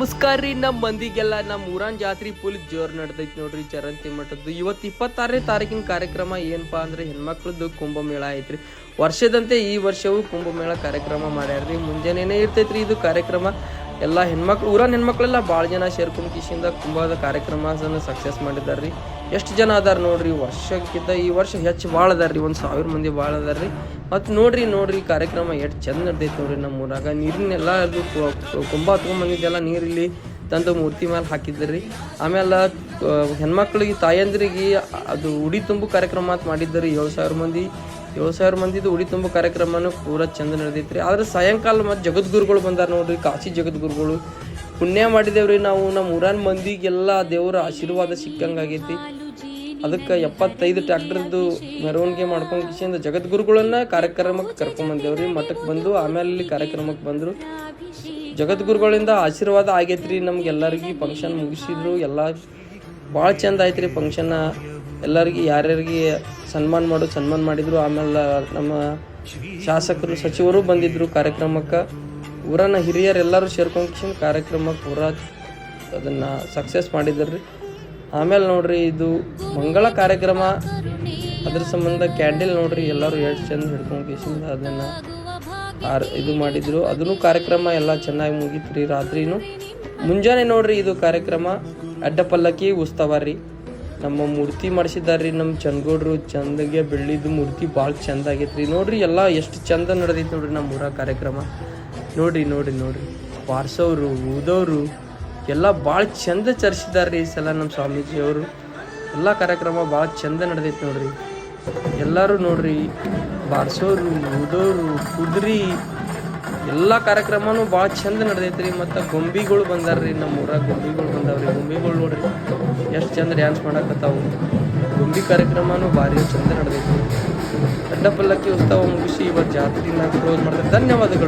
ನಮಸ್ಕಾರ ರೀ ನಮ್ಮ ಮಂದಿಗೆಲ್ಲ ನಮ್ಮ ಊರಾನ್ ಜಾತ್ರೆ ಫುಲ್ ಜೋರ್ ನಡ್ದೈತಿ ನೋಡ್ರಿ ಚರಂತಿ ಮಠದ್ದು. ಇವತ್ತು ಇಪ್ಪತ್ತಾರನೇ ತಾರೀಕಿನ ಕಾರ್ಯಕ್ರಮ ಏನಪ್ಪಾ ಅಂದ್ರೆ ಹೆಣ್ಮಕ್ಳದ್ದು ಕುಂಭಮೇಳ ಐತ್ರಿ. ವರ್ಷದಂತೆ ಈ ವರ್ಷವೂ ಕುಂಭಮೇಳ ಕಾರ್ಯಕ್ರಮ ಮಾಡ್ಯಾರ್ರಿ. ಮುಂಜಾನೆನೇ ಇರ್ತೈತ್ರಿ ಇದು ಕಾರ್ಯಕ್ರಮ. ಎಲ್ಲ ಹೆಣ್ಮಕ್ಳು, ಊರಾನ್ ಹೆಣ್ಮಕ್ಳೆಲ್ಲ ಭಾಳ ಜನ ಸೇರ್ಕೊಂಡು ಕಿಶಿಂದ ಕುಂಭದ ಕಾರ್ಯಕ್ರಮ ಸಕ್ಸಸ್ ಮಾಡಿದಾರ್ರಿ ಎಷ್ಟು ಜನ ಅದಾರ ನೋಡ್ರಿ ವರ್ಷಕ್ಕಿಂತ ಈ ವರ್ಷ ಹೆಚ್ಚು ಭಾಳ ಅದಾರ್ರಿ ಒಂದು ಸಾವಿರ ಮಂದಿ ಭಾಳ ಅದಾರ್ರಿ ಮತ್ತು ನೋಡ್ರಿ ನೋಡ್ರಿ ಕಾರ್ಯಕ್ರಮ ಎಷ್ಟು ಚಂದ ನಡ್ದೈತೆ ನೋಡ್ರಿ ನಮ್ಮ ಊರಾಗ. ನೀರಿನೆಲ್ಲ ಅದು ಕುಂಬ ಹತ್ಕೊಂಬಂದಿದ್ದೆಲ್ಲ ನೀರಿಲ್ಲಿ ತಂದು ಮೂರ್ತಿ ಮೇಲೆ ಹಾಕಿದ್ರಿ ಆಮೇಲೆ ಹೆಣ್ಮಕ್ಳಿಗೆ, ತಾಯಂದ್ರಿಗೆ ಅದು ಉಡಿ ತುಂಬು ಕಾರ್ಯಕ್ರಮ ಅಂತ ಮಾಡಿದ್ದರಿ ಏಳು ಸಾವಿರ ಮಂದಿ. ಏಳು ಸಾವಿರ ಮಂದಿದು ಉಡಿ ತುಂಬು ಕಾರ್ಯಕ್ರಮನೂ ಪೂರ ಚಂದ ರೀ. ಆದ್ರೆ ಸಾಯಂಕಾಲ ಮತ್ತು ಜಗದ್ಗುರುಗಳು ಬಂದಾರ ನೋಡ್ರಿ, ಕಾಶಿ ಜಗದ್ಗುರುಗಳು. ಪುಣ್ಯ ಮಾಡಿದೇವ್ರಿ ನಾವು ನಮ್ಮ ಊರಾನ್ ಮಂದಿಗೆಲ್ಲ ದೇವರ ಆಶೀರ್ವಾದ ಸಿಕ್ಕಂಗಾಗೈತಿ ಅದಕ್ಕೆ ಎಪ್ಪತ್ತೈದು ಟ್ರ್ಯಾಕ್ಟರ್ದು ಮೆರವಣಿಗೆ ಮಾಡ್ಕೊಂಡು ಕಿಶಿಂದ ಜಗದ್ಗುರುಗಳನ್ನ ಕಾರ್ಯಕ್ರಮಕ್ಕೆ ಕರ್ಕೊಂಬಂದೇವ್ರಿ. ಮಠಕ್ಕೆ ಬಂದು ಆಮೇಲೆ ಇಲ್ಲಿ ಕಾರ್ಯಕ್ರಮಕ್ಕೆ ಬಂದರು. ಜಗದ್ಗುರುಗಳಿಂದ ಆಶೀರ್ವಾದ ಆಗೈತ್ರಿ ನಮ್ಗೆಲ್ಲರಿಗೆ. ಫಂಕ್ಷನ್ ಮುಗಿಸಿದ್ರು. ಎಲ್ಲ ಭಾಳ ಚಂದ ಆಯ್ತ್ರಿ ಫಂಕ್ಷನ್ನ ಎಲ್ಲರಿಗೆ ಯಾರ್ಯಾರಿಗೆ ಸನ್ಮಾನ ಮಾಡೋದು ಸನ್ಮಾನ ಮಾಡಿದ್ರು. ಆಮೇಲೆ ನಮ್ಮ ಶಾಸಕರು, ಸಚಿವರು ಬಂದಿದ್ದರು ಕಾರ್ಯಕ್ರಮಕ್ಕೆ. ಊರನ್ನ ಹಿರಿಯರೆಲ್ಲರೂ ಸೇರ್ಕೊಂಡು ಕಾರ್ಯಕ್ರಮಕ್ಕೆ ಪೂರ ಅದನ್ನು ಸಕ್ಸಸ್ ಮಾಡಿದ್ರಿ. ಆಮೇಲೆ ನೋಡ್ರಿ ಇದು ಮಂಗಳ ಕಾರ್ಯಕ್ರಮ. ಅದ್ರ ಸಂಬಂಧ ಕ್ಯಾಂಡಲ್ ನೋಡ್ರಿ, ಎಲ್ಲರೂ ಎಷ್ಟು ಚಂದ ಹಿಡ್ಕೊಂಡು ಕಿಶಿಂದ ಅದನ್ನ ಆರ್ ಇದು ಮಾಡಿದ್ರು. ಅದನ್ನು ಕಾರ್ಯಕ್ರಮ ಎಲ್ಲ ಚೆನ್ನಾಗಿ ಮುಗೀತ್ರಿ ರಾತ್ರಿನೂ. ಮುಂಜಾನೆ ನೋಡ್ರಿ ಇದು ಕಾರ್ಯಕ್ರಮ. ಅಡ್ಡ ಪಲ್ಲಕ್ಕಿ ಉತ್ಸವ ರೀ ನಮ್ಮ ಮೂರ್ತಿ ಮಾಡಿಸಿದಾರ್ರಿ ನಮ್ಮ ಚಂದಗೌಡ್ರು ಚಂದಗೆ ಬೆಳ್ಳಿದ್ದು ಮೂರ್ತಿ ಭಾಳ ಚಂದ ಆಗೈತ್ರಿ. ನೋಡ್ರಿ ಎಲ್ಲ ಎಷ್ಟು ಚಂದ ನಡೆದೈತಿ ನೋಡ್ರಿ ನಮ್ಮ ಊರ ಕಾರ್ಯಕ್ರಮ. ನೋಡ್ರಿ ನೋಡ್ರಿ ನೋಡ್ರಿ. ಪಾರ್ಸೋರು ಊದೋರು ಎಲ್ಲ ಭಾಳ ಚಂದ ಚರ್ಚಿದಾರ್ರಿ ಈ ಸಲ ನಮ್ಮ ಸ್ವಾಮೀಜಿಯವರು. ಎಲ್ಲ ಕಾರ್ಯಕ್ರಮ ಭಾಳ ಚಂದ ನಡೆದೈತಿ ನೋಡ್ರಿ. ಎಲ್ಲರೂ ನೋಡ್ರಿ, ಬಾರ್ಸೋರು ಉದೋರು ಕುದ್ರಿ, ಎಲ್ಲ ಕಾರ್ಯಕ್ರಮನೂ ಭಾಳ ಚಂದ ನಡೆದೈತ್ರಿ. ಮತ್ತು ಗೊಂಬಿಗಳು ಬಂದಾರ್ರಿ ನಮ್ಮ ಊರಾಗ ಗೊಂಬಿಗಳು ಬಂದಾವ್ರಿ. ಗೊಂಬಿಗಳು ನೋಡ್ರಿ, ಎಷ್ಟು ಚಂದ ಡ್ಯಾನ್ಸ್ ಮಾಡಕತ್ತಾವು. ಗೊಂಬಿ ಕಾರ್ಯಕ್ರಮನೂ ಭಾರಿ ಚಂದ ನಡೆದೈತಿ ಅಡ್ಡ ಪಲ್ಲಕ್ಕಿ ಉತ್ಸವ ಮುಗಿಸಿ ಇವತ್ತು ಜಾತ್ರೆನ ಕ್ಲೋಸ್ ಮಾಡ್ತಾರೆ ಧನ್ಯವಾದಗಳು.